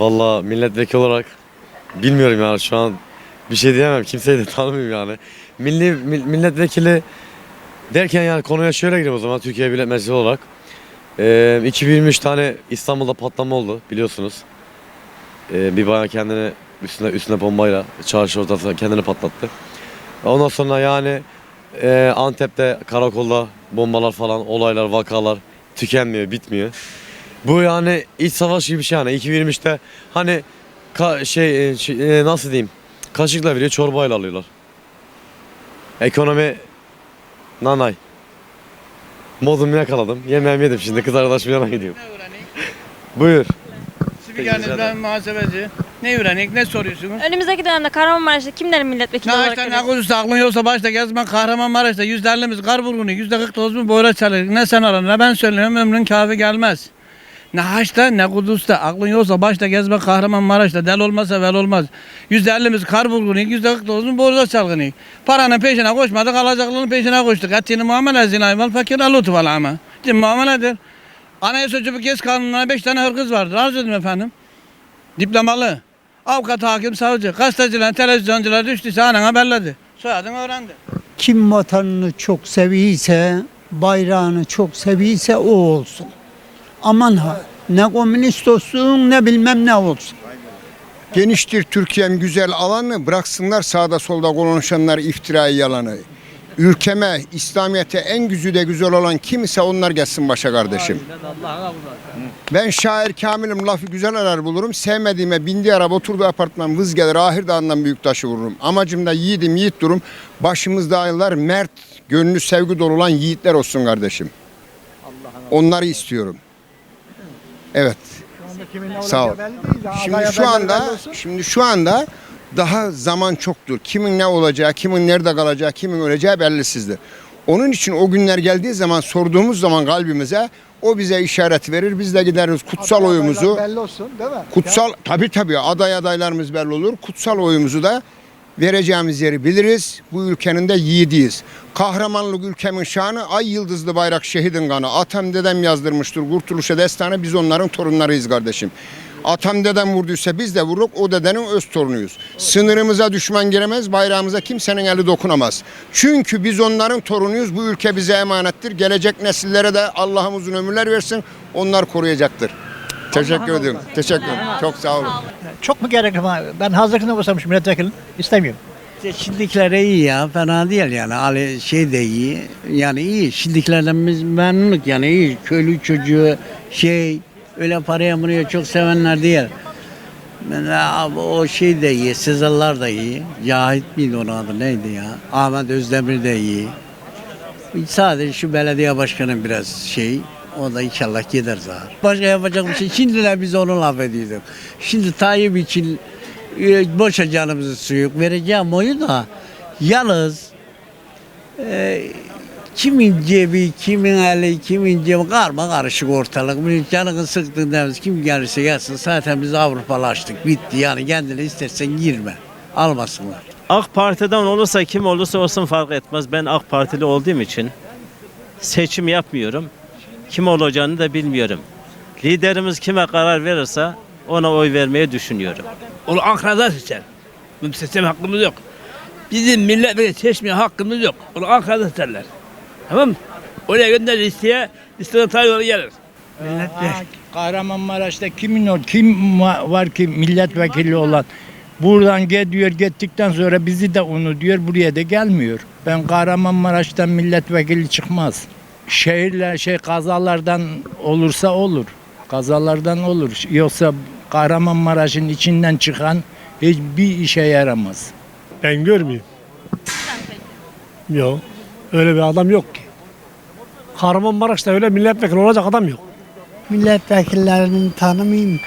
Valla milletvekili olarak bilmiyorum yani şu an bir şey diyemem. Kimseyi de tanımıyorum yani. Milli mil- milletvekili derken yani konuya şöyle gireyim o zaman Türkiye Millet Meclisi olarak. Ee, 2023 tane İstanbul'da patlama oldu biliyorsunuz. Ee, bir bayan kendini üstüne üstüne bombayla çarşı ortasında kendini patlattı. Ondan sonra yani e, Antep'te karakolda bombalar falan olaylar vakalar tükenmiyor bitmiyor. Bu yani iç savaş gibi bir şey yani 2023'te hani ka- şey, e, şey, e, nasıl diyeyim kaşıkla veriyor çorbayla alıyorlar. Ekonomi nanay. Modumu yakaladım. Yemeğimi yedim şimdi kız arkadaşım yanına gidiyorum. Ne öğrenik? Buyur. Spikernizden muhasebeci. Ne öğrenik? Ne soruyorsunuz? Önümüzdeki dönemde Kahramanmaraş'ta kimlerin milletvekili Ne olarak ne görüyorsunuz? kudüs'te aklın yoksa başta gezmen Kahramanmaraş'ta yüzde ellimiz kar vurgunu, yüzde kırk mu boyra çalır. Ne sen aran ne ben söylüyorum ömrün kafi gelmez. Ne Haç'ta ne Kudüs'te aklın yoksa başta gezme Kahramanmaraş'ta del olmasa vel olmaz. Yüzde ellimiz kar vurgunu, yüzde kırk mu boyra çalgını. Paranın peşine koşmadık alacaklının peşine koştuk. Ettiğini muamele zinayı mal fakir alutu val ama. Şimdi muameledir. Anayasa bir kez kanununa beş tane hırkız vardır. Arz edin efendim. Diplomalı. Avukat, hakim, savcı, gazeteciler, televizyoncular düştüyse anan haberledi. Soyadını öğrendi. Kim vatanını çok seviyse, bayrağını çok seviyse o olsun. Aman ha ne komünist olsun ne bilmem ne olsun. Geniştir Türkiye'm güzel alanı bıraksınlar sağda solda konuşanlar iftirayı yalanı. Ülkeme, İslamiyet'e en güzide güzel olan kim ise onlar gelsin başa kardeşim. Ben şair Kamil'im lafı güzel arar bulurum. Sevmediğime bindiği araba oturduğu apartman vız gelir ahir dağından büyük taşı vururum. Amacım da yiğidim yiğit durum. Başımızda aylar mert, gönlü sevgi dolu olan yiğitler olsun kardeşim. Onları istiyorum. Evet. Sağ ol. Şimdi şu anda şimdi şu anda daha zaman çoktur. Kimin ne olacağı, kimin nerede kalacağı, kimin öleceği bellisizdir. Onun için o günler geldiği zaman sorduğumuz zaman kalbimize o bize işaret verir. Biz de gideriz kutsal oyumuzu. belli olsun değil mi? Kutsal tabi tabi aday adaylarımız belli olur. Kutsal oyumuzu da vereceğimiz yeri biliriz. Bu ülkenin de yiğidiyiz. Kahramanlık ülkemin şanı ay yıldızlı bayrak şehidin kanı. Atam dedem yazdırmıştır kurtuluşa destanı biz onların torunlarıyız kardeşim. Atam dedem vurduysa biz de vururuk o dedenin öz torunuyuz. Sınırımıza düşman giremez, bayrağımıza kimsenin eli dokunamaz. Çünkü biz onların torunuyuz. Bu ülke bize emanettir. Gelecek nesillere de Allah'ım uzun ömürler versin. Onlar koruyacaktır. Teşekkür ediyorum. Teşekkür ederim. Çok sağ olun. Çok mu gerek ama ben hazırlıkını basamış milletvekili istemiyorum. İşte Şimdikiler iyi ya fena değil yani Ali şey de iyi yani iyi şimdikilerden biz memnunuk yani iyi köylü çocuğu şey öyle paraya buraya çok sevenler değil. Abi o şey de iyi Sezarlar da iyi Cahit miydi onun adı neydi ya Ahmet Özdemir de iyi. Sadece şu belediye başkanı biraz şey o da inşallah gider zaten. Başka yapacak bir şey. Şimdiler biz onu laf ediyorduk. Şimdi Tayyip için e, boşa canımızı suyuk vereceğim oyu da yalnız e, kimin cebi, kimin eli, kimin cebi karma karışık ortalık. Bir canını sıktın demez kim gelirse gelsin zaten biz Avrupalaştık bitti yani kendine istersen girme almasınlar. AK Parti'den olursa kim olursa olsun fark etmez. Ben AK Partili olduğum için seçim yapmıyorum. Kim olacağını da bilmiyorum. Liderimiz kime karar verirse ona oy vermeyi düşünüyorum. Onu Ankara'da seçer. Bizim seçme hakkımız yok. Bizim milletvekili seçmeye hakkımız yok. Onu Ankara'da seçerler. Tamam mı? Oraya gönder listeye, listeden tayin gelir. Kahramanmaraş'ta kimin o kim va- var ki milletvekili olan buradan gidiyor gittikten sonra bizi de onu diyor buraya da gelmiyor. Ben Kahramanmaraş'tan milletvekili çıkmaz. Şehirler şey kazalardan olursa olur. Kazalardan olur. Yoksa Kahramanmaraş'ın içinden çıkan hiçbir işe yaramaz. Ben görmüyorum. Yok. Öyle bir adam yok ki. Kahramanmaraş'ta öyle milletvekili olacak adam yok. Milletvekillerini tanımayayım ki.